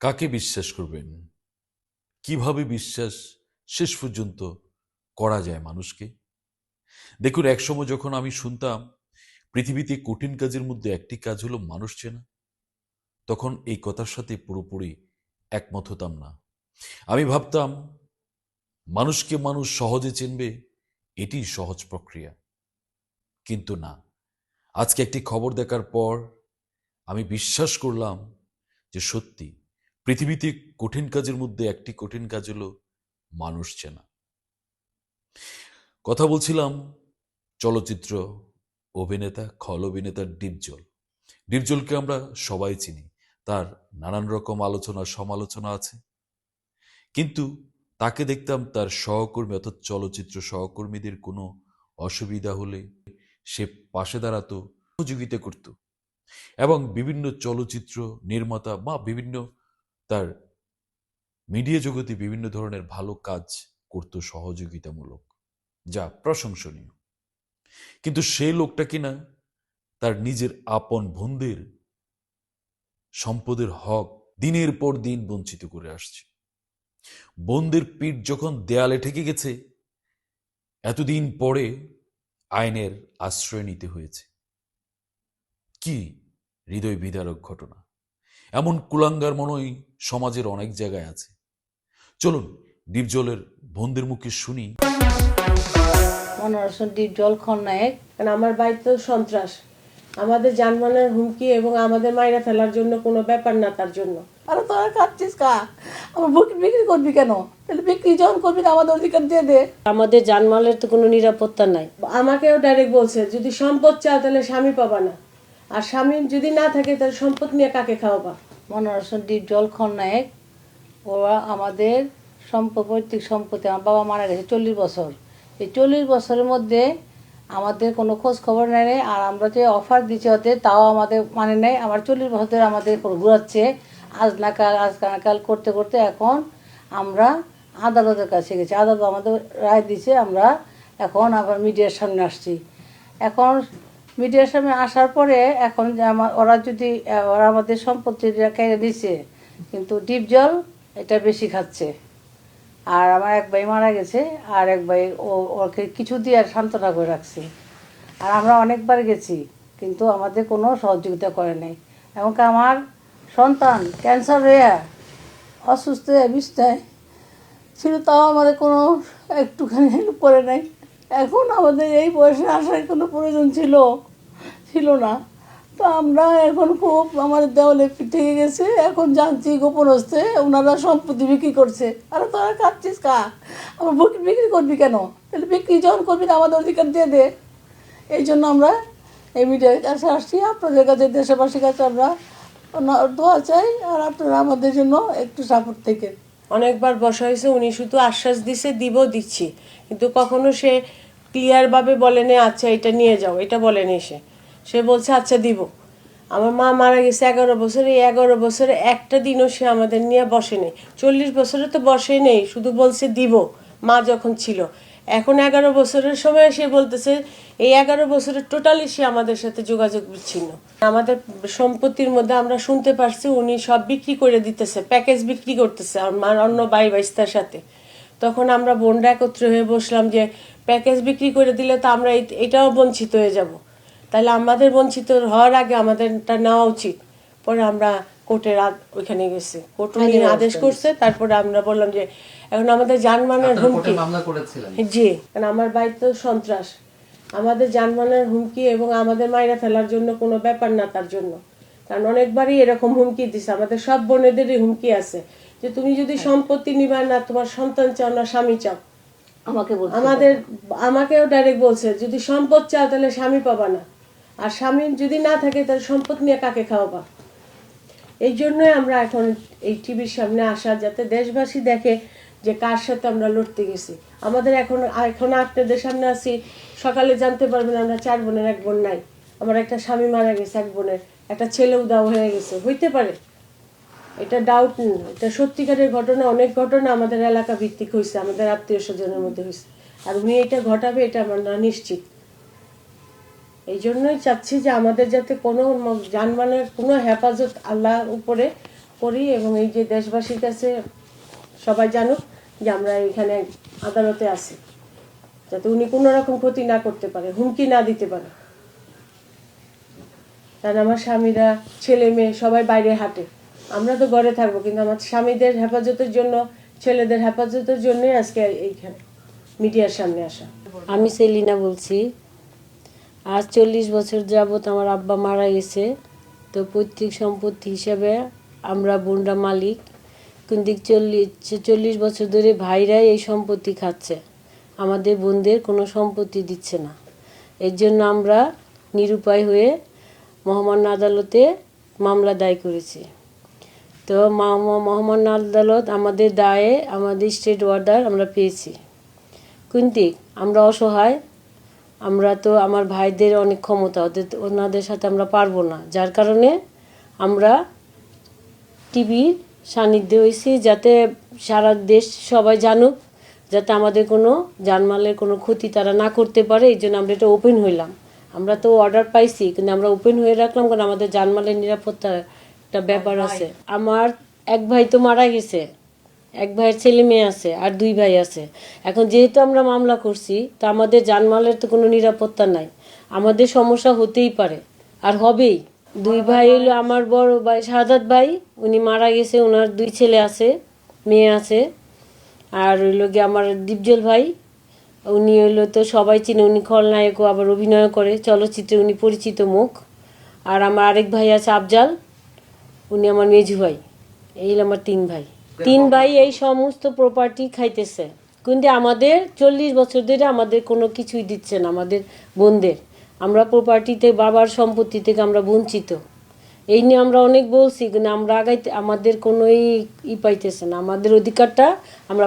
কাকে বিশ্বাস করবেন? কীভাবে বিশ্বাস? শেষ পর্যন্ত করা যায় মানুষকে। দেখুন, একসময় যখন আমি শুনতাম, পৃথিবীতে কঠিন কাজের মধ্যে একটি কাজ হলো মানুষ চেনা, তখন এই কথার সাথে পুরোপুরি একমত হতাম না। আমি ভাবতাম, মানুষকে মানুষ সহজে চিনবে, এটি সহজ প্রক্রিয়া। কিন্তু না, আজকে একটি খবর দেখার পর আমি বিশ্বাস করলাম যে সত্যি পৃথিবীতে কঠিন কাজের মধ্যে একটি কঠিন কাজ হলো মানুষ চেনা। কথা বলছিলাম চলচ্চিত্র অভিনেতা, খল অভিনেতা ডিপজল। ডিপজলকে আমরা সবাই চিনি। তার নানান রকম আলোচনা, সমালোচনা আছে। কিন্তু তাকে দেখতাম তার সহকর্মী অর্থাৎ চলচ্চিত্র সহকর্মীদের কোনো অসুবিধা হলে সে পাশে দাঁড়াতো, সহযোগিতা করত। এবং বিভিন্ন চলচ্চিত্র নির্মাতা বা বিভিন্ন তার মিডিয়া জগতে বিভিন্ন ধরনের ভালো কাজ করত সহযোগিতামূলক, যা প্রশংসনীয়। কিন্তু সেই লোকটা কিনা তার নিজের আপন বন্ধুদের সম্পদের হক দিনের পর দিন বঞ্চিত করে আসছে। বন্দের পিঠ যখন দেয়ালে ঠেকে গেছে, এতদিন পরে আইনের আশ্রয় নিতে হয়েছে। কি হৃদয় বিদারক ঘটনা? এমন কুলাঙ্গার মনই সমাজের অনেক জায়গায় আছে। চলুন ডিপজলের বন্ধের মুখে শুনি। মনোরঞ্জন দ্বীপ জল খলনায়ক। কারণ আমার বাড়িতে সন্ত্রাস। আমাদের যানবাহনের হুমকি এবং আমাদের মাইরা ফেলার জন্য কোনো ব্যাপার না তার জন্য। আরে তোরা খাচ্ছিস কা? আমার বুক বিক্রি করবি কেন? তাহলে বিক্রি যখন করবি আমাদের অধিকার দিয়ে দে। আমাদের যানমালের তো কোনো নিরাপত্তা নাই। আমাকেও ডাইরেক্ট বলছে যদি সম্পদ চাও তাহলে স্বামী পাবা না। আর স্বামী যদি না থাকে তাহলে সম্পদ নিয়ে কাকে খাওয়াবা? মনোরঞ্জন জল খলনায়ক ওরা আমাদের সম্প পৈতৃক সম্পত্তি আমার বাবা মারা গেছে চল্লিশ বছর। এই চল্লিশ বছরের মধ্যে আমাদের কোনো খোঁজ খবর নেয় আর আমরা যে অফার দিচ্ছি ওদের তাও আমাদের মানে নেই। আমার চল্লিশ বছর ধরে আমাদের ঘুরাচ্ছে। আজ না কাল, আজ না কাল করতে করতে এখন আমরা আদালতের কাছে গেছি। আদালত আমাদের রায় দিছে আমরা এখন আবার মিডিয়ার সামনে আসছি। এখন মিডিয়ার সামনে আসার পরে এখন ওরা যদি ওরা আমাদের সম্পত্তি কেড়ে দিছে কিন্তু ডিপ জল এটা বেশি খাচ্ছে। আর আমার এক ভাই মারা গেছে, আর এক ভাই ও, ওকে কিছু দিয়ে আর সান্ত্বনা করে রাখছে। আর আমরা অনেকবার গেছি, কিন্তু আমাদের কোনো সহযোগিতা করে নাই। এমনকি আমার সন্তান ক্যান্সার হয়ে অসুস্থ হয়ে বিছনায় ছিল, তাও আমাদের কোনো একটুখানি হেল্প করে নাই। এখন আমাদের এই বয়সে আসার কোনো প্রয়োজন ছিল? ছিল না। তো আমরা এখন খুব আমাদের দেওয়ালে থেকে গেছে, এখন জানছি গোপন হচ্ছে ওনারা সম্পত্তি বিক্রি করছে। আরে তোরা খাচ্ছিস কা? আমার বুক বিক্রি করবি কেন? তাহলে বিক্রি যখন করবি না, আমাদের অধিকার দিয়ে দে। এই জন্য আমরা এই মিডিয়ার কাছে আসছি। আপনাদের কাছে, দেশবাসীর কাছে আমরা দোয়া চাই, আর আপনারা আমাদের জন্য একটু সাপোর্ট থেকে। অনেকবার বসা হয়েছে, উনি শুধু আশ্বাস দিছে, দিব, দিচ্ছি। কিন্তু কখনো সে ক্লিয়ারভাবে বলেনি আচ্ছা এটা নিয়ে যাও। এটা বলেনি সে। সে বলছে আচ্ছা দিব। আমার মা মারা গেছে এগারো বছরে। এই এগারো বছরে একটা দিনও সে আমাদের নিয়ে বসে নেই চল্লিশ বছরে তো বসে নেই, শুধু বলছে, দিব। মা যখন ছিল এখন এগারো বছরের সময় সে বলতেছে, এই এগারো বছরে টোটালি সে আমাদের সাথে যোগাযোগ বিচ্ছিন্ন। আমাদের সম্পত্তির মধ্যে আমরা শুনতে পারছি, উনি সব বিক্রি করে দিতেছে, প্যাকেজ বিক্রি করতেছে, আমার অন্য বাই বাইস্তার সাথে। তখন আমরা বোনরা একত্র হয়ে বসলাম যে, প্যাকেজ বিক্রি করে দিলে তো আমরা এটাও বঞ্চিত হয়ে যাব। তাহলে আমাদের বঞ্চিত হওয়ার আগে আমাদেরটা নেওয়া উচিত। পরে আমরা কোর্টের ওইখানে গেছি। কোর্ট উনি আদেশ করছে তারপরে আমরা বললাম যে এখন আমাদের যানবাহনের হুমকি। জি কারণ আমার বাড়িতে তো সন্ত্রাস। আমাদের যানবাহনের হুমকি এবং আমাদের মাইরা ফেলার জন্য কোনো ব্যাপার না তার জন্য। কারণ অনেকবারই এরকম হুমকি দিছে। আমাদের সব বোনেদেরই হুমকি আছে। যে তুমি যদি সম্পত্তি নিবা না তোমার সন্তান চাও না স্বামী চাও। আমাকে আমাদের আমাকেও ডাইরেক্ট বলছে যদি সম্পদ চাও তাহলে স্বামী পাবা না। আর স্বামী যদি না থাকে তাহলে সম্পদ নিয়ে কাকে খাওয়াবা? এই জন্যই আমরা এখন এই টিভির সামনে আসা, যাতে দেশবাসী দেখে যে কার সাথে আমরা লড়তে গেছি। আমাদের এখন এখন আপনাদের সামনে আছি। সকালে জানতে পারবেন আমরা চার বোনের, এক বোন নাই। আমার একটা স্বামী মারা গেছে, এক বোনের। একটা ছেলে উদাও হয়ে গেছে। হইতে পারে। এটা ডাউট এটা সত্যিকারের ঘটনা, অনেক ঘটনা আমাদের এলাকা ভিত্তিক হয়েছে আমাদের আত্মীয় স্বজনের মধ্যে হয়েছে আর উনি এটা ঘটাবে, এটা আমার না নিশ্চিত। এই জন্যই চাচ্ছি যে আমাদের যাতে কোনো যানবাহনের কোনো হেফাজত আল্লাহ উপরে করি এবং এই যে দেশবাসীর কাছে সবাই জানুক যে আমরা এখানে আদালতে আছি। যাতে উনি কোনো রকম ক্ষতি না করতে পারে, হুমকি না দিতে পারে। কারণ আমার স্বামীরা, ছেলে মেয়ে সবাই বাইরে হাঁটে। আমরা তো ঘরে থাকব, কিন্তু আমার স্বামীদের হেফাজতের জন্য, ছেলেদের হেফাজতের জন্যই আজকে এইখানে মিডিয়ার সামনে আসা। আমি সেলিনা বলছি। আজ চল্লিশ বছর যাবৎ আমার আব্বা মারা গেছে। তো পৈতৃক সম্পত্তি হিসাবে আমরা বোনরা মালিক। কিন্তু চল্লিশ চল্লিশ বছর ধরে ভাইরাই এই সম্পত্তি খাচ্ছে। আমাদের বোনদের কোনো সম্পত্তি দিচ্ছে না। এর জন্য আমরা নিরুপায় হয়ে মহামান্য আদালতে মামলা দায় করেছি। তো মহামান্য আদালত আমাদের দায়ে, আমাদের স্টেট অর্ডার আমরা পেয়েছি। কিন্তু আমরা অসহায় আমরা তো আমার ভাইদের অনেক ক্ষমতা ওদের ওনাদের সাথে আমরা পারব না। যার কারণে আমরা টিভির সান্নিধ্যে হয়েছি যাতে সারা দেশ সবাই জানুক যাতে আমাদের কোনো জানমালের কোনো ক্ষতি তারা না করতে পারে এই জন্য আমরা এটা ওপেন হইলাম। আমরা তো অর্ডার পাইছি কিন্তু আমরা ওপেন হয়ে রাখলাম কারণ আমাদের জানমালের নিরাপত্তা একটা ব্যাপার আছে। আমার এক ভাই তো মারা গেছে। এক ভাইয়ের ছেলে মেয়ে আছে আর দুই ভাই আছে। এখন যেহেতু আমরা মামলা করছি তা আমাদের জানমালের তো কোনো নিরাপত্তা নাই। আমাদের সমস্যা হতেই পারে আর হবেই। দুই ভাই হলো আমার বড় ভাই সাদাত ভাই উনি মারা গেছে ওনার দুই ছেলে আছে মেয়ে আছে। আর হইল গিয়ে আমার দীপজল ভাই উনি হইল তো সবাই চিনে উনি খলনায়কও আবার অভিনয় করে। চলচ্চিত্রে উনি পরিচিত মুখ। আর আমার আরেক ভাই আছে আফজাল উনি আমার মেজু ভাই। এই হলো আমার তিন ভাই। তিন ভাই এই সমস্ত প্রপার্টি খাইতেছে। কিন্তু আমাদের চল্লিশ বছর ধরে আমাদের কোনো কিছুই দিচ্ছে না, আমাদের বোনদের। আমরা প্রপার্টিতে বাবার সম্পত্তি থেকে আমরা বঞ্চিত। এই নিয়ে আমরা অনেক বলছি, কিন্তু আমরা আগাইতে, আমাদের কোনো ই পাইতেছে না। আমাদের অধিকারটা আমরা